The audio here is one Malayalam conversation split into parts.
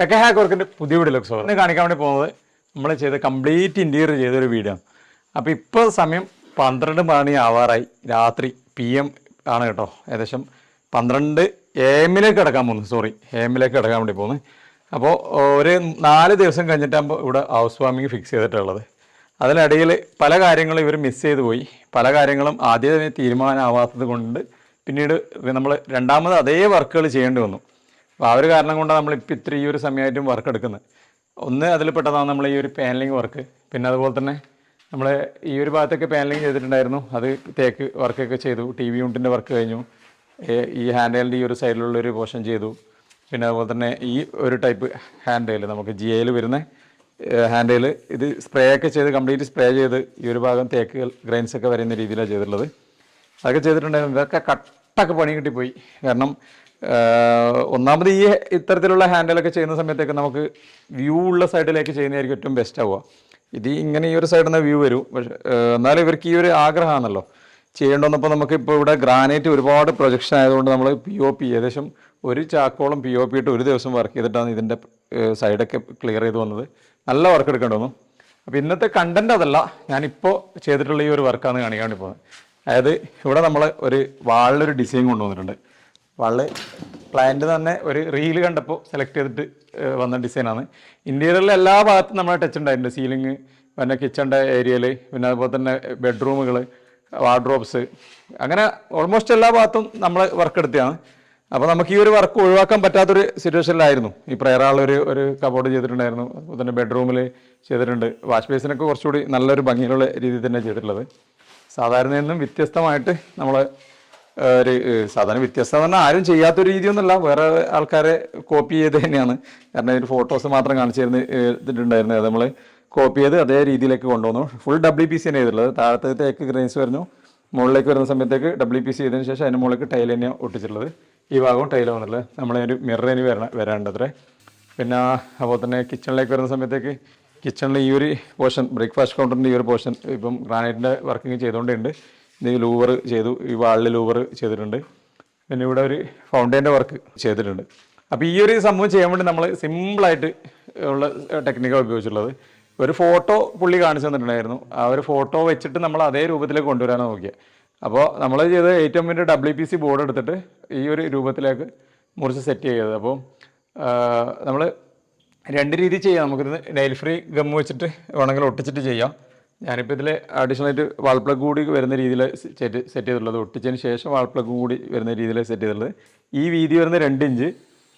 ടെക്ക ഹാക്ക് വർക്കിന്റെ പുതിയ വീഡിയോ സോ ഇന്ന് കാണിക്കാൻ വേണ്ടി പോകുന്നത് നമ്മൾ ചെയ്ത കംപ്ലീറ്റ് ഇന്റീരിയർ ചെയ്തൊരു ആണ്. അപ്പോൾ ഇപ്പോൾ സമയം പന്ത്രണ്ട് മണി ആവാറായി. രാത്രി പി എം ആണ് കേട്ടോ. ഏകദേശം പന്ത്രണ്ട് എമ്മിലേക്ക് കിടക്കാൻ പോകുന്നു. സോറി എമ്മിലേക്ക് കിടക്കാൻ വേണ്ടി പോകുന്നു. അപ്പോൾ ഒരു നാല് ദിവസം കഴിഞ്ഞിട്ടാകുമ്പോൾ ഇവിടെ ഹൗസ് വാമിങ് ഫിക്സ് ചെയ്തിട്ടുള്ളത്. അതിനിടയിൽ പല കാര്യങ്ങളും ഇവർ മിസ് ചെയ്തു പോയി. പല കാര്യങ്ങളും ആദ്യമേ തീരുമാനമാവാത്തത് കൊണ്ട് പിന്നീട് നമ്മൾ രണ്ടാമത് അതേ വർക്കുകൾ ചെയ്യേണ്ടി വന്നു. അപ്പോൾ ആ ഒരു കാരണം കൊണ്ടാണ് നമ്മളിപ്പോൾ ഇത്ര ഈ ഒരു സമയമായിട്ടും വർക്ക് എടുക്കുന്നത്. ഒന്ന് അതിൽ പെട്ടതാണ് നമ്മൾ ഈ ഒരു പാനലിംഗ് വർക്ക് പിന്നെ അതുപോലെ തന്നെ നമ്മൾ ഈ ഒരു ഭാഗത്തൊക്കെ പാനലിംഗ് ചെയ്തിട്ടുണ്ടായിരുന്നു. അത് തേക്ക് വർക്കൊക്കെ ചെയ്തു. ടി വി യൂണിറ്റിന്റെ വർക്ക് കഴിഞ്ഞു. ഈ ഹാൻഡ് ഹെയിലിന്റെ ഈ ഒരു സൈഡിലുള്ളൊരു പോർഷൻ ചെയ്തു. പിന്നെ അതുപോലെ തന്നെ ഈ ഒരു ടൈപ്പ് ഹാൻഡ് ഹെയിൽ നമുക്ക് ജി ഐയിൽ വരുന്ന ഹാൻഡ് ഹെയിൽ ഇത് സ്പ്രേ ഒക്കെ ചെയ്ത് കംപ്ലീറ്റ് സ്പ്രേ ചെയ്ത് ഈ ഒരു ഭാഗം തേക്ക് ഗ്രെയിൻസ് ഒക്കെ വരുന്ന രീതിയിലാണ് ചെയ്തിട്ടുള്ളത്. അതൊക്കെ ചെയ്തിട്ടുണ്ടായിരുന്നു. ഇതൊക്കെ കട്ടൊക്കെ പണി കിട്ടിപ്പോയി. കാരണം ഒന്നാമത് ഈ ഇത്തരത്തിലുള്ള ഹാൻഡിലൊക്കെ ചെയ്യുന്ന സമയത്തൊക്കെ നമുക്ക് വ്യൂ ഉള്ള സൈഡിലേക്ക് ചെയ്യുന്നതായിരിക്കും ഏറ്റവും ബെസ്റ്റ് ആവുക. ഇത് ഇങ്ങനെ ഈ ഒരു സൈഡിൽ നിന്ന് വ്യൂ വരും. പക്ഷേ എന്നാലും ഇവർക്ക് ഈ ഒരു ആഗ്രഹമാണല്ലോ. ചെയ്യേണ്ടതെന്നപ്പോൾ നമുക്ക് ഇപ്പോൾ ഇവിടെ ഗ്രാനൈറ്റ് ഒരുപാട് പ്രൊജക്ഷൻ ആയതുകൊണ്ട് നമ്മൾ പി ഒ പി ഏകദേശം ഒരു ചാക്കോളം പി ഒ പി ഇട്ട് ഒരു ദിവസം വർക്ക് ചെയ്തിട്ടാണ് ഇതിന്റെ സൈഡൊക്കെ ക്ലിയർ ചെയ്ത് വന്നത്. നല്ല വർക്ക് എടുക്കേണ്ടി വന്നു. അപ്പോൾ ഇന്നത്തെ കണ്ടന്റ് അതല്ല. ഞാനിപ്പോൾ ചെയ്തിട്ടുള്ള ഈ ഒരു വർക്കാണ് കാണിക്കാൻ വേണ്ടി പോകുന്നത്. അതായത് ഇവിടെ നമ്മൾ ഒരു വാളിലൊരു ഡിസൈൻ കൊണ്ടുവന്നിട്ടുണ്ട്. വാളിൽ പ്ലാന്റ് തന്നെ ഒരു റീൽ കണ്ടപ്പോൾ സെലക്ട് ചെയ്തിട്ട് വന്ന ഡിസൈനാണ് ഇന്റീരിയറിലെ എല്ലാ ഭാഗത്തും നമ്മളെ ടച്ച് ഉണ്ടായിട്ടുണ്ട്. സീലിംഗ് പിന്നെ കിച്ചണിന്റെ ഏരിയയിൽ പിന്നെ അതുപോലെ തന്നെ ബെഡ്റൂമുകൾ വാർഡ്രോബ്സ് അങ്ങനെ ഓൾമോസ്റ്റ് എല്ലാ ഭാഗത്തും നമ്മൾ വർക്ക് എടുത്തതാണ്. അപ്പോൾ നമുക്ക് ഈ ഒരു വർക്ക് ഒഴിവാക്കാൻ പറ്റാത്തൊരു സിറ്റുവേഷനിലായിരുന്നു ഈ പ്രയറാളൊരു ഒരു കബോർഡ് ചെയ്തിട്ടുണ്ടായിരുന്നു. അതുപോലെ തന്നെ ബെഡ്റൂമിൽ ചെയ്തിട്ടുണ്ട്. വാഷ് ബേസിനൊക്കെ കുറച്ചുകൂടി നല്ലൊരു ഭംഗിയുള്ള രീതിയിൽ തന്നെ ചെയ്തിട്ടുള്ളത്. സാധാരണയിൽ നിന്നും വ്യത്യസ്തമായിട്ട് നമ്മൾ ഒരു സാധാരണ വ്യത്യസ്തം എന്ന് പറഞ്ഞാൽ ആരും ചെയ്യാത്തൊരു രീതിയൊന്നുമല്ല. വേറെ ആൾക്കാരെ കോപ്പി ചെയ്ത് തന്നെയാണ്. കാരണം ഒരു ഫോട്ടോസ് മാത്രം കാണിച്ചു തരുന്ന അത് നമ്മൾ കോപ്പി ചെയ്ത് അതേ രീതിയിലേക്ക് കൊണ്ടുവന്നു. ഫുൾ ഡബ്ല്യു പി സി തന്നെ ചെയ്തിട്ടുള്ളത്. താഴത്തേക്ക് ഗ്രൈൻസ് വരുന്നു. മുകളിലേക്ക് വരുന്ന സമയത്തേക്ക് ഡബ്ല്യു പി സി ചെയ്തതിന് ശേഷം അതിന് മുകളിലേക്ക് ടൈൽ തന്നെയാണ് ഒട്ടിച്ചിട്ടുള്ളത്. ഈ ഭാഗവും ടൈൽ വന്നിട്ടുള്ളത്. ഒരു ഇനി വരണം വരാണ്ടത്രേ പിന്നെ അതുപോലെ തന്നെ കിച്ചണിലേക്ക് വരുന്ന സമയത്തേക്ക് കിച്ചണിൽ ഈ ഒരു പോർഷൻ ബ്രേക്ക്ഫാസ്റ്റ് കൗണ്ടറിന്റെ ഈ ഒരു പോർഷൻ ഇപ്പം ഗ്രാനൈറ്റിന്റെ വർക്കിംഗ് ചെയ്തുകൊണ്ടുണ്ട് ഇത് ലൂവർ ചെയ്തു ഈ വാളിൽ ലൂവർ ചെയ്തിട്ടുണ്ട്. പിന്നെ ഇവിടെ ഒരു ഫൗണ്ടൈന്റെ വർക്ക് ചെയ്തിട്ടുണ്ട്. അപ്പോൾ ഈ ഒരു സംഭവം ചെയ്യാൻ വേണ്ടി നമ്മൾ സിമ്പിളായിട്ട് ഉള്ള ടെക്നിക്കാണ് ഉപയോഗിച്ചിട്ടുള്ളത്. ഒരു ഫോട്ടോ പുള്ളി കാണിച്ചു തന്നിട്ടുണ്ടായിരുന്നു. ആ ഒരു ഫോട്ടോ വെച്ചിട്ട് നമ്മൾ അതേ രൂപത്തിലേക്ക് കൊണ്ടുവരാനാണ് നോക്കിയത് അപ്പോൾ നമ്മൾ ചെയ്ത് ഏറ്റവും വലിയ ഡബ്ല്യു പി സി ബോർഡ് എടുത്തിട്ട് ഈ ഒരു രൂപത്തിലേക്ക് മുറിച്ച് സെറ്റ് ചെയ്തത്. അപ്പോൾ നമ്മൾ രണ്ട് രീതി ചെയ്യാം. നമുക്കിത് നെയിൽ ഫ്രീ ഗം വെച്ചിട്ട് വേണമെങ്കിൽ ഒട്ടിച്ചിട്ട് ചെയ്യാം. ഞാനിപ്പോൾ ഇതിൽ അഡീഷണൽ ആയിട്ട് വാൾ പ്ലഗ് കൂടി വരുന്ന രീതിയിൽ സെറ്റ് സെറ്റ് ചെയ്തിട്ടുള്ളത്. ഒട്ടിച്ചതിന് ശേഷം വാൾ പ്ലഗ് കൂടി വരുന്ന രീതിയിൽ സെറ്റ് ചെയ്തിട്ടുള്ളത്. ഈ വീതി വരുന്ന രണ്ട് ഇഞ്ച്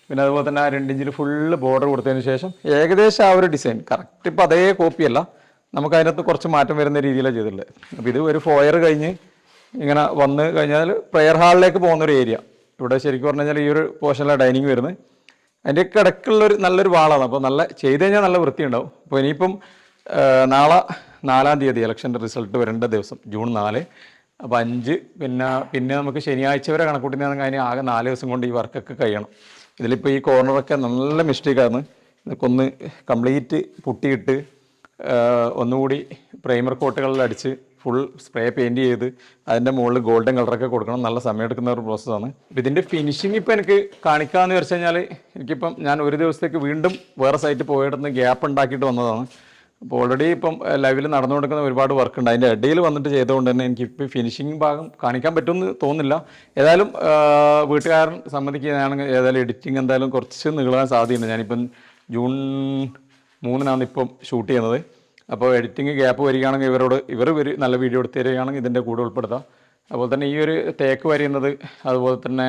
പിന്നെ അതുപോലെ തന്നെ ആ രണ്ട് ഇഞ്ചിൽ ഫുള്ള് ബോർഡർ കൊടുത്തതിന് ശേഷം ഏകദേശം ആ ഒരു ഡിസൈൻ കറക്റ്റ് ഇപ്പോൾ അതേ കോപ്പിയല്ല നമുക്ക് അതിനകത്ത് കുറച്ച് മാറ്റം വരുന്ന രീതിയിലാണ് ചെയ്തിട്ടുള്ളത്. അപ്പോൾ ഇത് ഒരു ഫോയർ കഴിഞ്ഞ് ഇങ്ങനെ വന്ന് കഴിഞ്ഞാൽ പ്രെയർ ഹാളിലേക്ക് പോകുന്ന ഒരു ഏരിയ ഇവിടെ ശരിക്കും പറഞ്ഞു കഴിഞ്ഞാൽ ഈ ഒരു പോർഷനിലാണ് ഡൈനിങ് വരുന്നത്. അതിന്റെ കിടക്കുള്ളൊരു നല്ലൊരു വാളാണ് അപ്പോൾ നല്ല ചെയ്ത് കഴിഞ്ഞാൽ നല്ല വൃത്തിയുണ്ടാവും. അപ്പോൾ ഇനിയിപ്പം നാളെ നാലാം തീയതി ഇലക്ഷന്റെ റിസൾട്ട് വരേണ്ട ദിവസം ജൂൺ നാല്. അപ്പോൾ അഞ്ച് പിന്നെ പിന്നെ നമുക്ക് ശനിയാഴ്ച വരെ കണക്കൂട്ടിനാണെങ്കിൽ അതിന് ആകെ നാല് ദിവസം കൊണ്ട് ഈ വർക്കൊക്കെ കഴിയണം. ഇതിലിപ്പോൾ ഈ കോർണറൊക്കെ നല്ല മിസ്റ്റേക്കാണ് ഇതൊക്കെ ഒന്ന് കംപ്ലീറ്റ് പൊട്ടിയിട്ട് ഒന്നുകൂടി പ്രൈമർ കോട്ടുകളിൽ അടിച്ച് ഫുൾ സ്പ്രേ പെയിന്റ് ചെയ്ത് അതിന്റെ മുകളിൽ ഗോൾഡൻ കളറൊക്കെ കൊടുക്കണം. നല്ല സമയമെടുക്കുന്ന ഒരു പ്രോസസ്സാണ് ഇതിന്റെ ഫിനിഷിംഗ് ഇപ്പോൾ എനിക്ക് കാണിക്കാമെന്ന് വെച്ച് കഴിഞ്ഞാൽ എനിക്കിപ്പം ഞാൻ ഒരു ദിവസത്തേക്ക് വീണ്ടും വേറെ സൈറ്റ് പോയിടുന്ന് ഗ്യാപ്പ് ഉണ്ടാക്കിയിട്ട് വന്നതാണ്. അപ്പോൾ ഓൾറെഡി ഇപ്പം ലൈവിൽ നടന്നുകൊടുക്കുന്ന ഒരുപാട് വർക്ക് ഉണ്ട്. അതിന്റെ ഇടയിൽ വന്നിട്ട് ചെയ്തുകൊണ്ട് തന്നെ എനിക്ക് ഇപ്പോൾ ഫിനിഷിംഗ് ഭാഗം കാണിക്കാൻ പറ്റുമെന്ന് തോന്നുന്നില്ല. ഏതായാലും വീട്ടുകാരൻ സമ്മതിക്കുകയാണെങ്കിൽ ഏതായാലും എഡിറ്റിംഗ് എന്തായാലും കുറച്ച് നീളാൻ സാധ്യതയുണ്ട്. ഞാനിപ്പം ജൂൺ മൂന്നിനാണ് ഇപ്പം ഷൂട്ട് ചെയ്യുന്നത്. അപ്പോൾ എഡിറ്റിംഗ് ഗ്യാപ്പ് വരികയാണെങ്കിൽ ഇവരോട് ഇവർ നല്ല വീഡിയോ എടുത്ത് തരികയാണെങ്കിൽ ഇതിന്റെ കൂടെ ഉൾപ്പെടുത്താം. അതുപോലെ തന്നെ ഈ ഒരു തേക്ക് വരയുന്നത് അതുപോലെ തന്നെ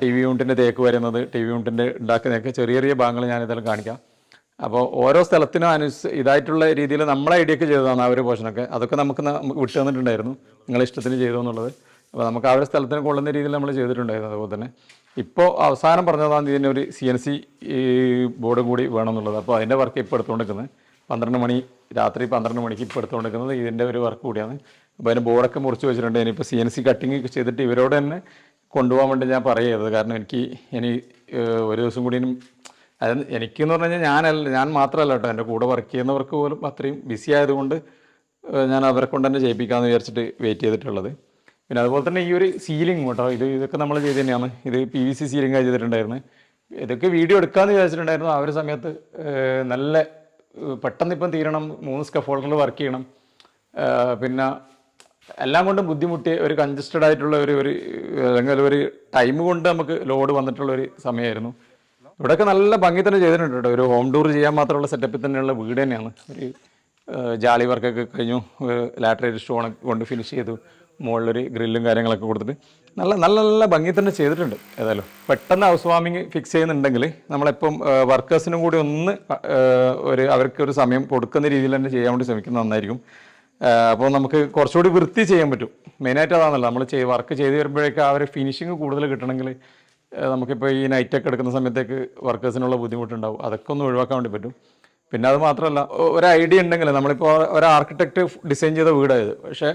ടി വി യൂണിറ്റിന്റെ തേക്ക് വരുന്നത് ടി വി യൂണിറ്റിന്റെ ഉണ്ടാക്കുന്നതൊക്കെ ചെറിയ ചെറിയ ഭാഗങ്ങൾ ഞാൻ ഇതെല്ലാം കാണിക്കാം. അപ്പോൾ ഓരോ സ്ഥലത്തിനും അനുസ ഇതായിട്ടുള്ള രീതിയിൽ നമ്മളെ ഐഡിയ ഒക്കെ ചെയ്തതാണ് ആ ഒരു പോർഷനൊക്കെ അതൊക്കെ നമുക്ക് വിട്ടു തന്നിട്ടുണ്ടായിരുന്നു. നിങ്ങളെ ഇഷ്ടത്തിന് ചെയ്തു എന്നുള്ളത്. അപ്പോൾ നമുക്ക് ആ ഒരു സ്ഥലത്തിന് കൊള്ളുന്ന രീതിയിൽ നമ്മൾ ചെയ്തിട്ടുണ്ടായിരുന്നു അതുപോലെ തന്നെ. ഇപ്പോൾ അവസാനം പറഞ്ഞതാണ് ഇതിന്റെ ഒരു സി എൻ സി ബോർഡ് കൂടി വേണമെന്നുള്ളത്. അപ്പോൾ അതിന്റെ വർക്ക് ഇപ്പോൾ എടുത്തുകൊണ്ടിരിക്കുന്നത്. പന്ത്രണ്ട് മണി രാത്രി പന്ത്രണ്ട് മണിക്ക് ഇപ്പോൾ എടുത്തുകൊണ്ടിരിക്കുന്നത്. ഇതിന്റെ ഒരു വർക്ക് കൂടിയാണ്. അപ്പോൾ അതിന് ബോർഡൊക്കെ മുറിച്ച് വെച്ചിട്ടുണ്ട്. ഇനിയിപ്പോൾ സി എൻ സി കട്ടിങ് ചെയ്തിട്ട് ഇവരോട് തന്നെ കൊണ്ടുപോകാൻ വേണ്ടി ഞാൻ പറയരുത് കാരണം എനിക്ക് ഇനി ഒരു ദിവസം കൂടി അത് എനിക്കെന്ന് പറഞ്ഞു കഴിഞ്ഞാൽ ഞാനല്ല ഞാൻ മാത്രമല്ല കേട്ടോ എന്റെ കൂടെ വർക്ക് ചെയ്യുന്നവർക്ക് പോലും അത്രയും ബിസി ആയതുകൊണ്ട് ഞാൻ അവരെ കൊണ്ട് തന്നെ ചെയ്യിപ്പിക്കാമെന്ന് വിചാരിച്ചിട്ട് വെയിറ്റ് ചെയ്തിട്ടുള്ളത്. പിന്നെ അതുപോലെ തന്നെ ഈ ഒരു സീലിംഗ് കേട്ടോ ഇത് ഇതൊക്കെ നമ്മൾ ചെയ്ത് തന്നെയാണ്. ഇത് പി വി സി സീലിംഗ് ചെയ്തിട്ടുണ്ടായിരുന്നു. ഇതൊക്കെ വീഡിയോ എടുക്കാമെന്ന് വിചാരിച്ചിട്ടുണ്ടായിരുന്നു. ആ ഒരു സമയത്ത് നല്ല പെട്ടെന്ന് ഇപ്പം തീരണം മൂന്ന് സ്കഫോൾഡറിൽ വർക്ക് ചെയ്യണം. പിന്നെ എല്ലാം കൊണ്ടും ബുദ്ധിമുട്ടിയ ഒരു കൺജസ്റ്റഡ് ആയിട്ടുള്ള ഒരു ഒരു അല്ലെങ്കിൽ ഒരു ടൈം കൊണ്ട് നമുക്ക് ലോഡ് വന്നിട്ടുള്ള ഒരു സമയമായിരുന്നു. ഇവിടെയൊക്കെ നല്ല ഭംഗി തന്നെ ചെയ്തിട്ടുണ്ട് കേട്ടോ. ഒരു ഹോം ടൂർ ചെയ്യാൻ മാത്രമുള്ള സെറ്റപ്പിൽ തന്നെയുള്ള വീട് തന്നെയാണ്. ഒരു ജാലി വർക്കൊക്കെ കഴിഞ്ഞു. ലാറ്ററൈറ്റ് സ്റ്റോൺ കൊണ്ട് ഫിനിഷ് ചെയ്തു. മുകളിലൊരു ഗ്രില്ലും കാര്യങ്ങളൊക്കെ കൊടുത്തിട്ട് നല്ല നല്ല നല്ല ഭംഗി തന്നെ ചെയ്തിട്ടുണ്ട് ഏതായാലും. പെട്ടെന്ന് ഹൗസ് വാമിങ് ഫിക്സ് ചെയ്യുന്നുണ്ടെങ്കിൽ നമ്മളിപ്പം വർക്കേഴ്സിനും കൂടി ഒന്ന് ഒരു അവർക്ക് ഒരു സമയം കൊടുക്കുന്ന രീതിയിൽ തന്നെ ചെയ്യാൻ വേണ്ടി ശ്രമിക്കുന്നത് നന്നായിരിക്കും. അപ്പോൾ നമുക്ക് കുറച്ചുകൂടി വൃത്തി ചെയ്യാൻ പറ്റും. മെയിനായിട്ട് അതാണല്ലോ. നമ്മൾ വർക്ക് ചെയ്ത് വരുമ്പോഴേക്കും ആ ഒരു ഫിനിഷിങ് കൂടുതൽ കിട്ടണമെങ്കിൽ നമുക്കിപ്പോൾ ഈ നൈറ്റൊക്കെ എടുക്കുന്ന സമയത്തേക്ക് വർക്കേഴ്സിനുള്ള ബുദ്ധിമുട്ടുണ്ടാവും. അതൊക്കെ ഒന്ന് ഒഴിവാക്കാൻ വേണ്ടി പറ്റും. പിന്നെ അത് മാത്രമല്ല ഒരു ഐഡിയ ഉണ്ടെങ്കിൽ നമ്മളിപ്പോൾ ഒരു ആർക്കിടെക്റ്റ് ഡിസൈൻ ചെയ്ത വീടായത്. പക്ഷേ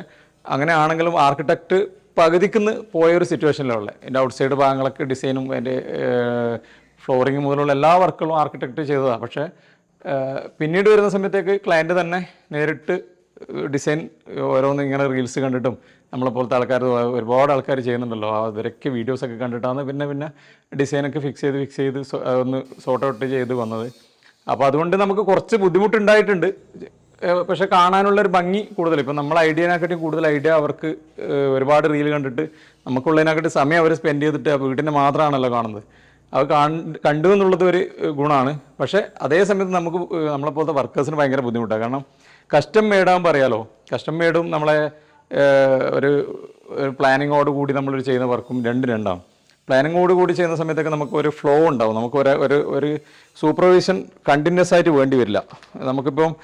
അങ്ങനെ ആണെങ്കിലും ആർക്കിടെക്റ്റ് പകുതിക്കുന്ന് പോയ ഒരു സിറ്റുവേഷനിലുള്ള എന്റെ ഔട്ട്സൈഡ് ഭാഗങ്ങളൊക്കെ ഡിസൈനും എന്റെ ഫ്ലോറിങ് മുതലുള്ള എല്ലാ വർക്കുകളും ആർക്കിടെക്റ്റ് ചെയ്തതാണ് പക്ഷേ പിന്നീട് വരുന്ന സമയത്തേക്ക് ക്ലയന്റ് തന്നെ നേരിട്ട് ഡിസൈൻ ഓരോന്ന് ഇങ്ങനെ റീൽസ് കണ്ടിട്ടും നമ്മളെപ്പോലത്തെ ആൾക്കാർ ഒരുപാട് ആൾക്കാർ ചെയ്യുന്നുണ്ടല്ലോ. അവരൊക്കെ വീഡിയോസൊക്കെ കണ്ടിട്ടാണ് പിന്നെ പിന്നെ ഡിസൈനൊക്കെ ഫിക്സ് ചെയ്ത് ഫിക്സ് ചെയ്ത് ഒന്ന് സോർട്ട് ഔട്ട് ചെയ്ത് വന്നത്. അപ്പോൾ അതുകൊണ്ട് നമുക്ക് കുറച്ച് ബുദ്ധിമുട്ടുണ്ടായിട്ടുണ്ട്. പക്ഷെ കാണാനുള്ള ഒരു ഭംഗി കൂടുതൽ. ഇപ്പം നമ്മൾ ഐഡിയനെക്കാട്ടിയും കൂടുതൽ ഐഡിയ അവർക്ക് ഒരുപാട് റീൽ കണ്ടിട്ട് നമുക്കുള്ളതിനെക്കാട്ടി സമയം അവർ സ്പെൻഡ് ചെയ്തിട്ട് വീട്ടിനെ മാത്രമാണല്ലോ കാണുന്നത്. അത് കാണ് കണ്ടു എന്നുള്ളത് ഒരു ഗുണമാണ്. പക്ഷേ അതേ സമയത്ത് നമുക്ക് നമ്മളെപ്പോലത്തെ വർക്കേഴ്സിന് ഭയങ്കര ബുദ്ധിമുട്ടാണ്. കാരണം കസ്റ്റം മേഡാകുമ്പോൾ അറിയാലോ. കസ്റ്റം മേഡും നമ്മളെ ഒരു ഒരു പ്ലാനിങ്ങോട് കൂടി നമ്മൾ ചെയ്യുന്ന വർക്കും രണ്ടും രണ്ടാണ് പ്ലാനിങ്ങോട് കൂടി ചെയ്യുന്ന സമയത്തൊക്കെ നമുക്ക് ഒരു ഫ്ലോ ഉണ്ടാവും. നമുക്ക് ഒരു ഒരു ഒരു സൂപ്പർവിഷൻ കണ്ടിന്യൂസ് ആയിട്ട് വേണ്ടി വരില്ല. നമുക്കിപ്പം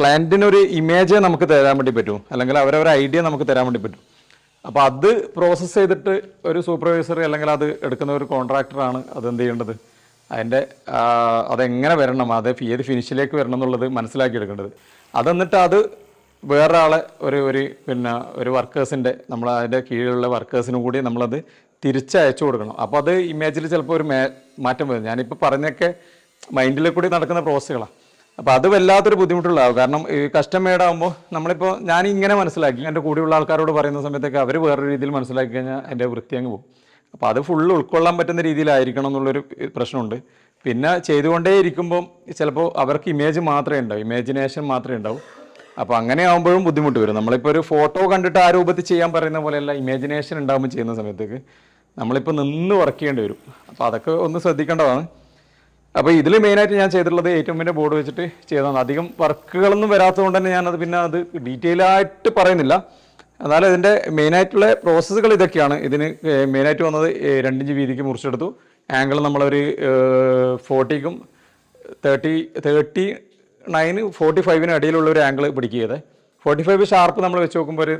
ക്ലയന്റിനൊരു ഇമേജ് നമുക്ക് തരാൻ വേണ്ടി പറ്റും. അല്ലെങ്കിൽ അവരവരെ ഐഡിയ നമുക്ക് തരാൻ വേണ്ടി പറ്റും. അപ്പോൾ അത് പ്രോസസ്സ് ചെയ്തിട്ട് ഒരു സൂപ്പർവൈസർ അല്ലെങ്കിൽ അത് എടുക്കുന്ന ഒരു കോൺട്രാക്ടറാണ് അത് എന്ത് ചെയ്യേണ്ടത്? അതിന്റെ അതെങ്ങനെ വരണം? അത് ഏത് ഫിനിഷിലേക്ക് വരണം എന്നുള്ളത് മനസ്സിലാക്കി എടുക്കേണ്ടത് അതെന്നിട്ട് അത് വേറൊരാളെ ഒരു ഒരു പിന്നെ ഒരു വർക്കേഴ്സിന്റെ നമ്മൾ അതിന്റെ കീഴിലുള്ള വർക്കേഴ്സിന് കൂടി നമ്മളത് തിരിച്ചയച്ചു കൊടുക്കണം. അപ്പോൾ അത് ഇമേജിൽ ചിലപ്പോൾ ഒരു മാറ്റം വരും. ഞാനിപ്പോൾ പറഞ്ഞൊക്കെ മൈൻഡിൽ കൂടി നടക്കുന്ന പ്രോസസ്സുകളാണ് അപ്പോൾ അത് വല്ലാത്തൊരു ബുദ്ധിമുട്ടുള്ളതാവും. കാരണം ഈ കസ്റ്റം മേഡാകുമ്പോൾ നമ്മളിപ്പോൾ ഞാൻ ഇങ്ങനെ മനസ്സിലാക്കി എന്റെ കൂടെയുള്ള ആൾക്കാരോട് പറയുന്ന സമയത്തൊക്കെ അവർ വേറൊരു രീതിയിൽ മനസ്സിലാക്കി കഴിഞ്ഞാൽ എന്റെ വൃത്തി അങ്ങ് പോകും. അപ്പോൾ അത് ഫുൾ ഉൾക്കൊള്ളാൻ പറ്റുന്ന രീതിയിലായിരിക്കണം എന്നുള്ളൊരു പ്രശ്നമുണ്ട്. പിന്നെ ചെയ്തുകൊണ്ടേ ഇരിക്കുമ്പം ചിലപ്പോൾ അവർക്ക് ഇമേജ് മാത്രമേ ഉണ്ടാവും. ഇമാജിനേഷൻ മാത്രമേ ഉണ്ടാവും. അപ്പോൾ അങ്ങനെ ആകുമ്പോഴും ബുദ്ധിമുട്ട് വരും. നമ്മളിപ്പോൾ ഒരു ഫോട്ടോ കണ്ടിട്ട് ആ രൂപത്തിൽ ചെയ്യാൻ പറയുന്ന പോലെയല്ല ഇമാജിനേഷൻ ഉണ്ടാകുമ്പോൾ ചെയ്യുന്ന സമയത്തേക്ക് നമ്മളിപ്പോൾ നിന്ന് വർക്ക് ചെയ്യേണ്ടി വരും. അപ്പോൾ അതൊക്കെ ഒന്ന് ശ്രദ്ധിക്കേണ്ടതാണ്. അപ്പോൾ ഇതിൽ മെയിനായിട്ട് ഞാൻ ചെയ്തിട്ടുള്ളത് ഏറ്റവും ബോർഡ് വെച്ചിട്ട് ചെയ്തതാണ്. അധികം വർക്കുകളൊന്നും വരാത്തതുകൊണ്ട് തന്നെ ഞാനത് പിന്നെ അത് ഡീറ്റെയിൽ ആയിട്ട് പറയുന്നില്ല. എന്നാലും ഇതിന്റെ മെയിനായിട്ടുള്ള പ്രോസസ്സുകൾ ഇതൊക്കെയാണ്. ഇതിന് മെയിനായിട്ട് വന്നത് രണ്ടിഞ്ച് വീതിക്ക് മുറിച്ചെടുത്തു. ആംഗിൾ നമ്മളൊരു ഫോർട്ടിക്കും തേർട്ടി തേർട്ടി നയന് ഫോർട്ടി ഫൈവിന് അടിയിലുള്ള ഒരു ആംഗിൾ പിടിക്കുക ഫോർട്ടി ഫൈവ് ഷാർപ്പ് നമ്മൾ വെച്ച് നോക്കുമ്പോൾ ഒരു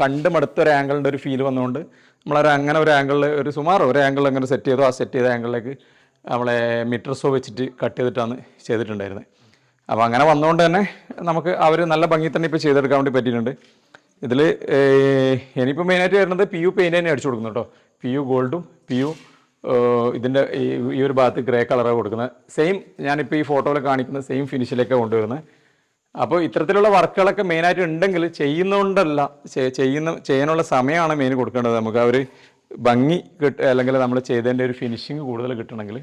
കണ്ട് മടുത്ത ഒരു ആംഗിളിന്റെ ഒരു ഫീൽ വന്നുകൊണ്ട് നമ്മളൊരു അങ്ങനെ ഒരു ആംഗിളിൽ ഒരു സുമാർ ഒരു ആംഗിൾ അങ്ങനെ സെറ്റ് ചെയ്തു ആ സെറ്റ് ചെയ്ത ആംഗിളിലേക്ക് നമ്മളെ മീറ്റർ സോ വെച്ചിട്ട് കട്ട് ചെയ്തിട്ടാണ് ചെയ്തിട്ടുണ്ടായിരുന്നത് അപ്പോൾ അങ്ങനെ വന്നുകൊണ്ട് തന്നെ നമുക്ക് അവർ നല്ല ഭംഗി തന്നെ ഇപ്പോൾ ചെയ്തെടുക്കാൻ വേണ്ടി പറ്റിയിട്ടുണ്ട്. ഇതിൽ ഇനിയിപ്പോൾ മെയിനായിട്ട് വരുന്നത് പി യു പെയിന്റ് തന്നെ അടിച്ചു കൊടുക്കുന്നു കേട്ടോ പി യു ഗോൾഡും പി യു ഇതിന്റെ ഈ ഒരു ഭാഗത്ത് ഗ്രേ കളറാണ് കൊടുക്കുന്നത്. സെയിം ഞാനിപ്പോൾ ഈ ഫോട്ടോയിൽ കാണിക്കുന്ന സെയിം ഫിനിഷിലേക്ക് കൊണ്ടുവരുന്നത് അപ്പോൾ ഇത്തരത്തിലുള്ള വർക്കുകളൊക്കെ മെയിനായിട്ട് ഉണ്ടെങ്കിൽ ചെയ്യുന്നതുകൊണ്ടല്ല ചെയ്യുന്ന ചെയ്യാനുള്ള സമയമാണ് മെയിൻ കൊടുക്കേണ്ടത്. നമുക്ക് ആ ഒരു ഭംഗി കിട്ട അല്ലെങ്കിൽ നമ്മൾ ചെയ്തതിന്റെ ഒരു ഫിനിഷിങ് കൂടുതൽ കിട്ടണമെങ്കിൽ.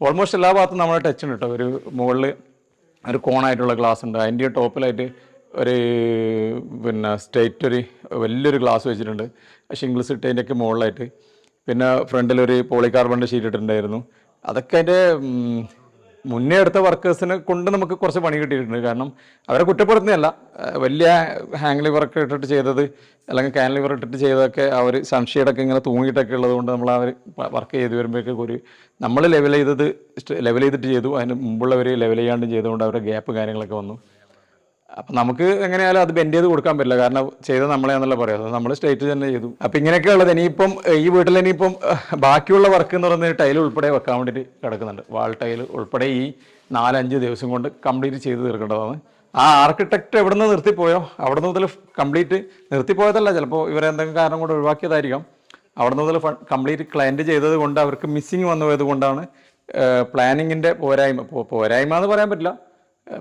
ഓൾമോസ്റ്റ് എല്ലാ ഭാഗത്തും നമ്മൾ ടച്ച് ഉണ്ട് കേട്ടോ ഒരു മുകളിൽ ഒരു കോണായിട്ടുള്ള ഗ്ലാസ് ഉണ്ട്. അതിന്റെ ടോപ്പിലായിട്ട് ഒരു പിന്നെ സ്ട്രേറ്റ് ഒരു വലിയൊരു ഗ്ലാസ് വെച്ചിട്ടുണ്ട്. ഷിംഗിൾസ് ഇട്ടതിന്റെയൊക്കെ മുകളിലായിട്ട്. പിന്നെ ഫ്രണ്ടിൽ ഒരു പോളികാർബണിന്റെ ഷീറ്റ് ഇട്ടിട്ടുണ്ടായിരുന്നു. അതൊക്കെ അതിന്റെ മുന്നേ എടുത്ത വർക്കേഴ്സിനെ കൊണ്ട് നമുക്ക് കുറച്ച് പണി കിട്ടിയിട്ടുണ്ട്. കാരണം അവരെ കുറ്റപ്പെടുത്തുന്നതല്ല. വലിയ ഹാങ് ലിവറൊക്കെ ഇട്ടിട്ട് ചെയ്തത് അല്ലെങ്കിൽ ക്യാൻ ലിവർ ഇട്ടിട്ട് ചെയ്തതൊക്കെ അവർ സംശയടൊക്കെ ഇങ്ങനെ തൂങ്ങിയിട്ടൊക്കെ ഉള്ളത് കൊണ്ട് നമ്മൾ അവർ വർക്ക് ചെയ്ത് വരുമ്പോഴേക്കൊക്കെ ഒരു നമ്മൾ ലെവൽ ചെയ്തത് ലെവൽ ചെയ്തിട്ട് ചെയ്തു. അതിന് മുമ്പുള്ളവർ ലെവൽ ചെയ്യാണ്ടും ചെയ്തുകൊണ്ട് അവരുടെ ഗ്യാപ്പ് കാര്യങ്ങളൊക്കെ വന്നു. അപ്പം നമുക്ക് എങ്ങനെയായാലും അത് ബെൻഡ് ചെയ്ത് കൊടുക്കാൻ പറ്റില്ല. കാരണം ചെയ്ത് നമ്മളെയാണല്ലോ പറയുന്നത് നമ്മൾ സ്റ്റേറ്റ് തന്നെ ചെയ്തു. അപ്പം ഇങ്ങനെയൊക്കെ ഉള്ളത് ഇനിയിപ്പം ഈ വീട്ടിൽ ഇനിയിപ്പം ബാക്കിയുള്ള വർക്ക് എന്ന് പറയുന്നത് ടൈൽ ഉൾപ്പെടെ വെക്കാൻ വേണ്ടിയിട്ട് കിടക്കുന്നുണ്ട്. വാൾ ടൈൽ ഉൾപ്പെടെ ഈ നാലഞ്ച് ദിവസം കൊണ്ട് കംപ്ലീറ്റ് ചെയ്ത് തീർക്കേണ്ടതാണ്. ആ ആർക്കിടെക്റ്റ് എവിടെ നിന്ന് നിർത്തിപ്പോയോ? അവിടെ നിന്ന് മുതൽ കംപ്ലീറ്റ് നിർത്തിപ്പോയതല്ല. ചിലപ്പോൾ ഇവരെന്തെങ്കിലും കാരണം കൊണ്ട് ഒഴിവാക്കിയതായിരിക്കാം. അവിടെ നിന്ന് മുതൽ കംപ്ലീറ്റ് ക്ലയന്റ് ചെയ്തത് കൊണ്ട് അവർക്ക് മിസ്സിങ് വന്നു പോയത് കൊണ്ടാണ് പ്ലാനിങ്ങിന്റെ പോരായ്മ പോരായ്മ എന്ന് പറയാൻ പറ്റില്ല.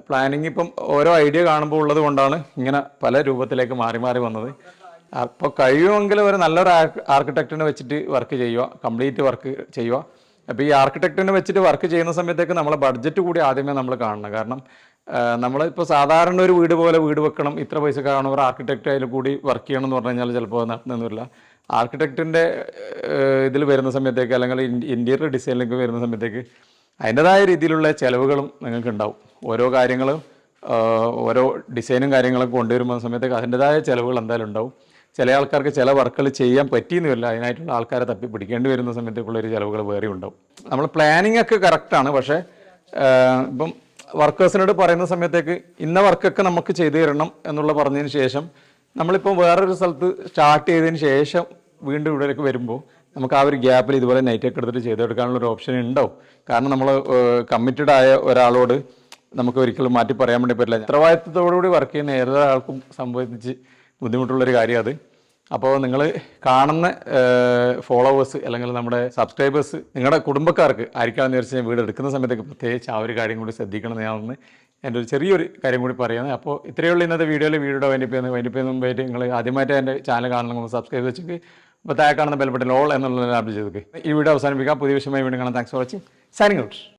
പ്ലാനിങ് ഇപ്പം ഓരോ ഐഡിയ കാണുമ്പോൾ ഉള്ളത് കൊണ്ടാണ് ഇങ്ങനെ പല രൂപത്തിലേക്ക് മാറി മാറി വന്നത്. അപ്പോൾ കഴിയുമെങ്കിൽ ഒരു നല്ലൊരു ആർക്കിടെക്റ്റിനെ വെച്ചിട്ട് വർക്ക് ചെയ്യുക കംപ്ലീറ്റ് വർക്ക് ചെയ്യുക. അപ്പോൾ ഈ ആർക്കിടെക്റ്റിനെ വെച്ചിട്ട് വർക്ക് ചെയ്യുന്ന സമയത്തേക്ക് നമ്മളെ ബഡ്ജറ്റ് കൂടി ആദ്യമേ നമ്മൾ കാണണം. കാരണം നമ്മളിപ്പോൾ സാധാരണ ഒരു വീട് പോലെ വീട് വെക്കണം ഇത്ര പൈസ കാണും ഒരു ആർക്കിടെക്റ്റ് അതിൽ കൂടി വർക്ക് ചെയ്യണം എന്ന് പറഞ്ഞു കഴിഞ്ഞാൽ ചിലപ്പോൾ നടത്തുന്നില്ല ആർക്കിടെക്റ്റിന്റെ ഇതിൽ വരുന്ന സമയത്തേക്ക് അല്ലെങ്കിൽ ഇന്റീരിയർ ഡിസൈനിലേക്ക് വരുന്ന സമയത്തേക്ക് അതിന്റെതായ രീതിയിലുള്ള ചിലവുകളും നിങ്ങൾക്ക് ഉണ്ടാവും ഓരോ കാര്യങ്ങളും ഓരോ ഡിസൈനും കാര്യങ്ങളും കൊണ്ടുവരുമ്പോൾ സമയത്ത് അതിന്റെതായ ചിലവുകൾ എന്തായാലും ഉണ്ടാവും. ചില ആൾക്കാർക്ക് ചില വർക്കുകൾ ചെയ്യാൻ പറ്റിയെന്ന് വരില്ല അതിനായിട്ടുള്ള ആൾക്കാരെ തപ്പി പിടിക്കേണ്ടി വരുന്ന സമയത്തേക്കുള്ളൊരു ചിലവുകൾ വേറെ ഉണ്ടാവും. നമ്മൾ പ്ലാനിങ് ഒക്കെ കറക്റ്റാണ് പക്ഷേ ഇപ്പം വർക്കേഴ്സിനോട് പറയുന്ന സമയത്തേക്ക് ഇന്ന വർക്കൊക്കെ നമുക്ക് ചെയ്തു തരണം എന്നുള്ള പറഞ്ഞതിന് ശേഷം നമ്മളിപ്പോൾ വേറൊരു സ്ഥലത്ത് സ്റ്റാർട്ട് ചെയ്തതിന് ശേഷം വീണ്ടും ഇവിടേക്ക് വരുമ്പോൾ നമുക്ക് ആ ഒരു ഗ്യാപ്പിൽ ഇതുപോലെ നൈറ്റ് ഒക്കെ എടുത്തിട്ട് ചെയ്തെടുക്കാനുള്ള ഒരു ഓപ്ഷൻ ഉണ്ടോ കാരണം നമ്മൾ കമ്മിറ്റഡ് ആയ ഒരാളോട് നമുക്ക് ഒരിക്കലും മാറ്റി പറയാൻ വേണ്ടി പറ്റില്ല. ഉത്തരവാദിത്തത്തോടുകൂടി വർക്ക് ചെയ്യുന്ന ഏതൊരാൾക്കും സംബന്ധിച്ച് ബുദ്ധിമുട്ടുള്ളൊരു കാര്യം അത്. അപ്പോൾ നിങ്ങൾ കാണുന്ന ഫോളോവേഴ്സ് അല്ലെങ്കിൽ നമ്മുടെ സബ്സ്ക്രൈബേഴ്സ് നിങ്ങളുടെ കുടുംബക്കാർക്ക് ആയിരിക്കാമെന്ന് വിചാരിച്ച് ഞാൻ വീട് എടുക്കുന്ന സമയത്തൊക്കെ പ്രത്യേകിച്ച് ആ ഒരു കാര്യം കൂടി ശ്രദ്ധിക്കണം എന്ന് ഞാൻ ഒന്ന് എന്റെ ഒരു ചെറിയൊരു കാര്യം കൂടി പറയുന്നത് അപ്പോൾ ഇത്രയേ ഉള്ളൂ ഇന്നത്തെ വീഡിയോയിൽ വീഡിയോ വൈൻഡിപ്പ് വൈൻഡിപ്പ് മുമ്പായിട്ട് നിങ്ങൾ ആദ്യമായിട്ട് എന്റെ ചാനൽ കാണണമെന്ന് സബ്സ്ക്രൈബ് വെച്ചെങ്കിൽ അപ്പോൾ താഴെ കാണുന്ന ബെൽബട്ടൻ ഓൾ എന്നുള്ള ആപ്പ് ചെയ്തൊക്കെ ഈ വീഡിയോ അവസാനിപ്പിക്കാം. പുതിയ വിഷയമായി വീണ്ടും കാണാം. Thanks for watching signing out